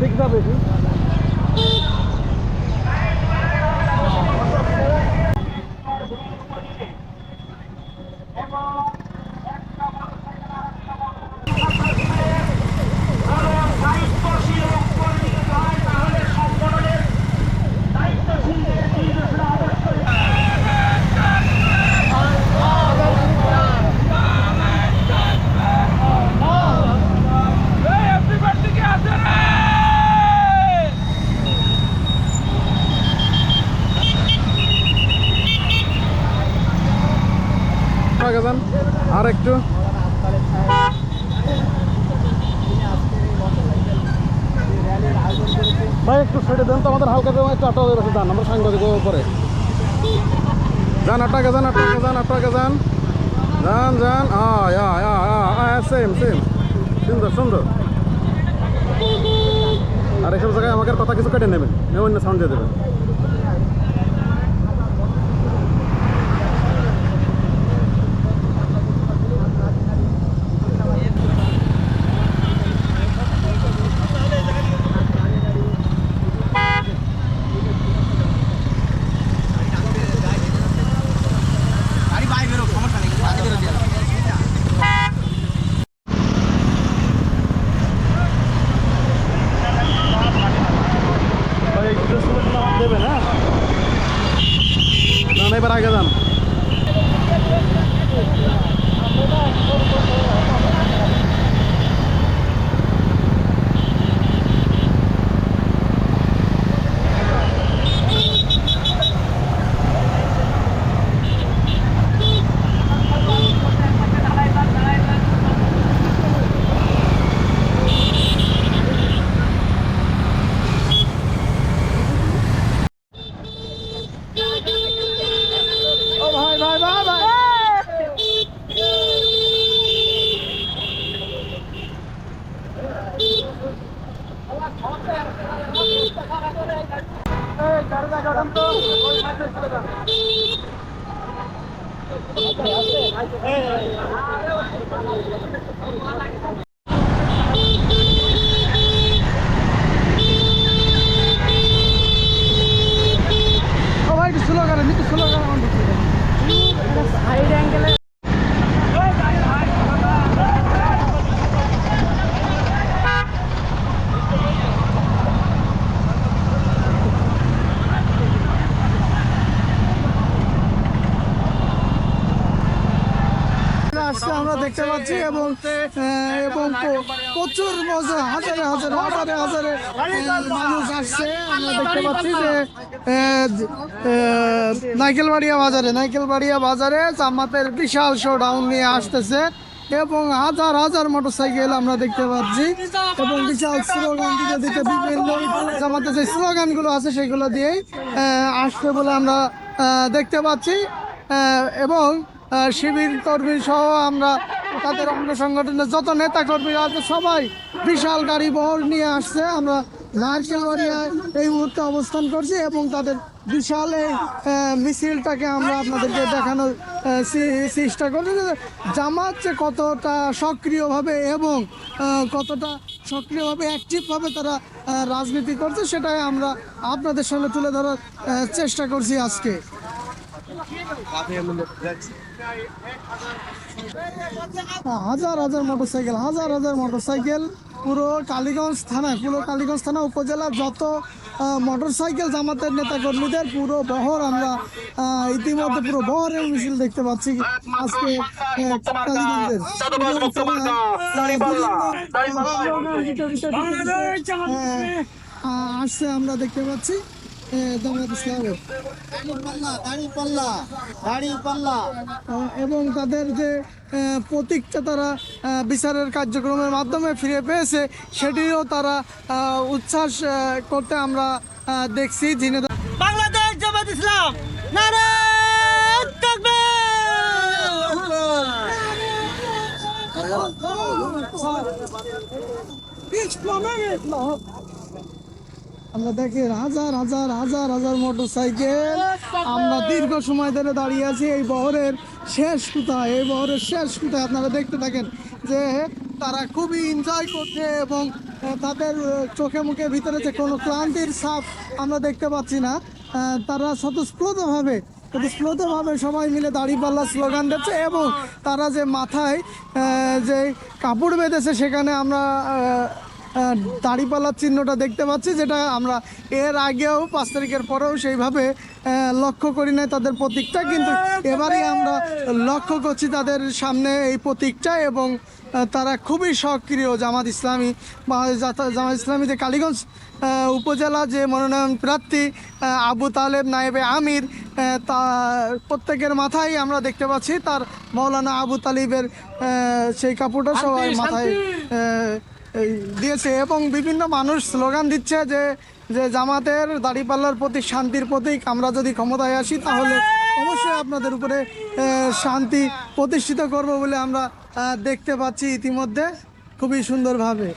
দেখি যাবে আগে যান। আর একটু। ভাই, একটু ছেড়ে দেন তো, আমাদের হালকা করে একটু আটটা হয়ে যান, আমরা সাংবাদিক পরে। যান আটটাকে যান আটটাকে যান আটটাকে যান। যান যান সেম সেম সুন্দর সুন্দর। আর এসব জায়গায় আমাকে কথা কিছু কেটে নেবেন অন্য সাউন্ড দিয়ে দেবেন। যান। ও ভাই একটু স্লো করেন একটু স্লো করেন। সাইড ঢুকতে দেন। আসছে আমরা দেখতে পাচ্ছি এবং এবং প্রচুর মজা হাজারে হাজারে হাজারে হাজারে মানুষ আসছে। আমরা দেখতে পাচ্ছি যে নাইকেলবাড়িয়া বাজারে নাইকেলবাড়িয়া বাজারে জামাতের বিশাল শো ডাউন নিয়ে আসতেছে এবং হাজার হাজার মোটরসাইকেল আমরা দেখতে পাচ্ছি এবং বিশাল স্লোগান দিতে দিতে বিভিন্ন জামাতের যে স্লোগানগুলো আছে সেগুলো দিয়েই আসছে বলে আমরা দেখতে পাচ্ছি। এবং শিবির কর্মী সহ আমরা তাদের অঙ্গ সংগঠনের যত নেতা কর্মীরা আছে, সবাই বিশাল গাড়ি বহর নিয়ে আসছে। আমরা নারকেলবাড়িয়ায় এই মুহূর্তে অবস্থান করছি এবং তাদের বিশাল এই মিছিলটাকে আমরা আপনাদেরকে দেখানোর চেষ্টা করছি জামাত যে কতটা সক্রিয়ভাবে এবং কতটা সক্রিয়ভাবে অ্যাক্টিভভাবে তারা রাজনীতি করছে, সেটাই আমরা আপনাদের সঙ্গে তুলে ধরার চেষ্টা করছি আজকে। হাজার হাজার মোটরসাইকেল হাজার হাজার মোটরসাইকেল পুরো কালীগঞ্জ থানা পুরো কালীগঞ্জ থানা উপজেলার যত মোটরসাইকেল জামাতের নেতা কর্মীদের পুরো বহর আমরা ইতিমধ্যে পুরো বহরের মিছিল দেখতে পাচ্ছি। আজকে কালীগঞ্জের এবং আসছে আমরা দেখতে পাচ্ছি। এবং তাদের যে প্রতীকটা তারা বিচারের কার্যক্রমের মাধ্যমে ফিরে পেয়েছে সেটিও তারা উচ্ছ্বাস করতে আমরা দেখছি ঝিনেদা বাংলাদেশ জামাত ইসলাম নারায়ণ আমরা দেখি হাজার হাজার হাজার হাজার মোটর সাইকেল আমরা দীর্ঘ সময় ধরে দাঁড়িয়ে আছি এই বহরের শেষ কোথায়? এই বহরের শেষ কোথায়? আপনারা দেখতে থাকেন যে তারা খুবই এনজয় করছে এবং তাদের চোখে মুখে ভিতরে যে কোনো ক্লান্তির ছাপ আমরা দেখতে পাচ্ছি না। তারা স্বতঃস্ফূর্তভাবে স্ফূর্তভাবে সবাই মিলে দাঁড়িপাল্লা স্লোগান দিচ্ছে এবং তারা যে মাথায় যে কাপড় বেঁধেছে সেখানে আমরা আহ, চিহ্নটা দেখতে পাচ্ছি যেটা আমরা এর আগেও পাঁচ তারিখের পরেও সেইভাবে লক্ষ্য করি নাই তাদের প্রতীকটা কিন্তু এবারেই আমরা লক্ষ্য করছি তাদের সামনে এই প্রতীকটা এবং তারা খুবই সক্রিয় জামাত ইসলামী বা জামাত ইসলামী যে কালীগঞ্জ উপজেলা যে মনোনয়ন প্রার্থী আবু তালেব নায়েবে আমির তা প্রত্যেকের মাথায় আমরা দেখতে পাচ্ছি তার মৌলানা আবু তালিবের সেই কাপড়টা সবাই মাথায় দিয়েছে এবং বিভিন্ন মানুষ স্লোগান দিচ্ছে যে যে জামাতের দাড়িপাল্লার প্রতি শান্তির প্রতীক আমরা যদি ক্ষমতায় আসি তাহলে অবশ্যই আপনাদের উপরে শান্তি প্রতিষ্ঠিত করব বলে আমরা দেখতে পাচ্ছি ইতিমধ্যে খুবই সুন্দরভাবে